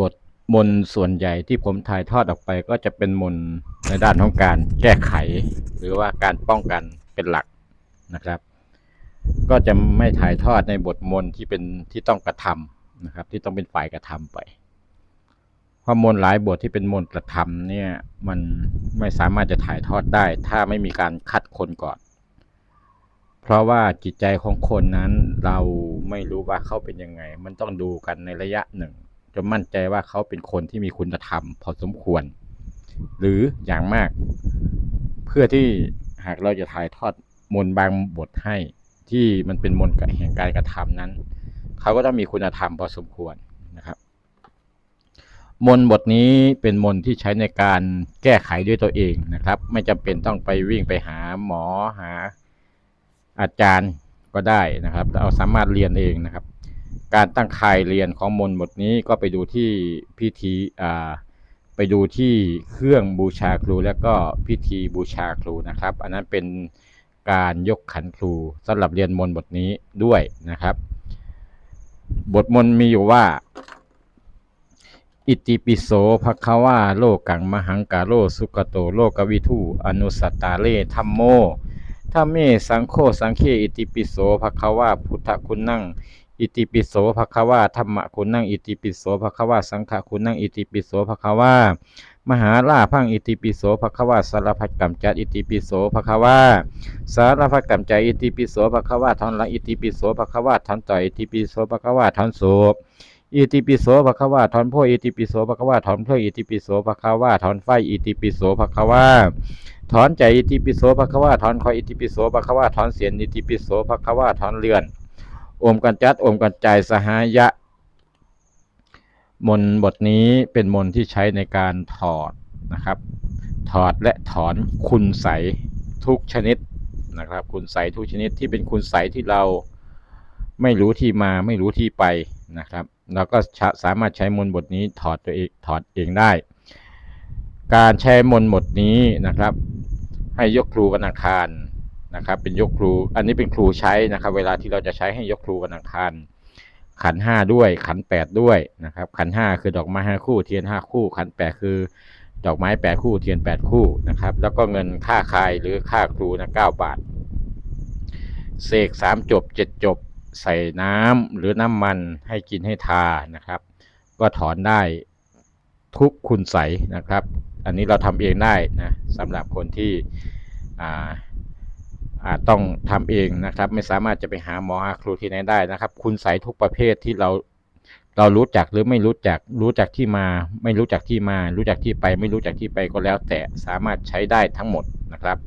บทมนส่วนใหญ่ที่ผมถ่ายทอดออกไปก็จะเป็นมนในด้านของการแก้ไข หรือว่าการป้องกันเป็นหลักนะครับ ก็จะไม่ถ่ายทอดในบทมนที่เป็นที่ต้องกระทำนะครับ ที่ต้องเป็นฝ่ายกระทำไปเพราะมนหลายบทที่เป็นมนกระทำเนี่ยมันไม่สามารถจะถ่ายทอดได้ ถ้าไม่มีการคัดคนก่อน เพราะว่าจิตใจของคนนั้นเราไม่รู้ว่าเขาเป็นยังไง มันต้องดูกันในระยะหนึ่ง จนมั่นใจว่าเขาเป็นคนที่มีคุณธรรมพอสมควร หรืออย่างมาก เพื่อที่หากเราจะถ่ายทอดมนต์บางบทให้ที่มันเป็นมนต์แห่งการกระทำนั้น เขาก็ต้องมีคุณธรรมพอสมควรนะครับ มนต์บทนี้เป็นมนต์ที่ใช้ในการแก้ไขด้วยตัวเองนะครับ ไม่จำเป็นต้องไปวิ่งไปหาหมอหาอาจารย์ก็ได้นะครับเราสามารถเรียนเองนะครับ การตั้งค่ายเรียนของมนต์บทนี้ก็ไปดูที่พิธีอ่าไปดูที่เครื่องบูชาครูแล้วก็พิธีบูชาครูนะครับ อันนั้นเป็นการยกขันครูสำหรับเรียนมนต์บทนี้ด้วยนะครับ บทมนต์มีอยู่ว่า อิติปิโสภควาโลกังมหังกาโลสุกโตโลกวิทูอนุสตตาเลธัมโมถ้าเมสังโฆสังเคอิติปิโสภควาพุทธคุณนั่ง อิติปิโสภควาธรรมคุณนั่งอิติปิโสภควาสังฆคุณนั่งอิติปิโสภความหาลาพังอิติปิโสภควาสารพัดกำจัดอิติปิโสภควาสารพัดกำจัดอิติปิโสภควาทอนหลังอิติปิโสภควาทอนต่อยอิติปิโสภควาทอนโสบอิติปิโสภะคะวาถอนโพอิติปิโสภะคะวาถอนเพลอิติปิโสภะคะวาถอนไฟอิติปิโสภะคะวาถอนใจอิติปิโสภะคะวาถอนคอยอิติปิโสภะคะวาถอนเสียนอิติปิโสภะคะวาถอนเลื่อน อมกันจัดอมกันใจสหายะ มนบทนี้เป็นมนที่ใช้ในการถอดนะครับ ถอดและถอนคุณใสทุกชนิดนะครับ คุณใสทุกชนิดที่เป็นคุณใสที่เราไม่รู้ที่มาไม่รู้ที่ไปนะครับเราก็สามารถใช้มนบทนี้ถอดตัวเองถอดเองได้ การใช้มนบทนี้นะครับ ให้ยกครูวันอังคาร นะครับ เป็นยกครู อันนี้เป็นครูใช้นะครับ เวลาที่เราจะใช้ให้ยกครูวันอังคารขันห้าด้วย ขันแปดด้วยนะครับ ขันห้าคือดอกไม้ห้าคู่ เทียนห้าคู่ ขันแปดคือดอกไม้แปดคู่ เทียนแปดคู่นะครับ แล้วก็เงินค่าคายหรือค่าครูนะเก้าบาท เสกสามจบเจ็ดจบ ใส่น้ำหรือน้ำมันให้กินให้ทานะครับ ก็ถอนได้ทุกคุณใสนะครับ อันนี้เราทำเองได้นะสำหรับคนที่อ่า ต้องทำเองนะครับ ไม่สามารถจะไปหาหมอหาครูที่ไหนได้นะครับ คุณใส่ทุกประเภทที่เราเรารู้จักหรือไม่รู้จักรู้จักที่มา ไม่รู้จักที่มา รู้จักที่ไป ไม่รู้จักที่ไปก็แล้วแต่สามารถใช้ได้ทั้งหมดนะครับ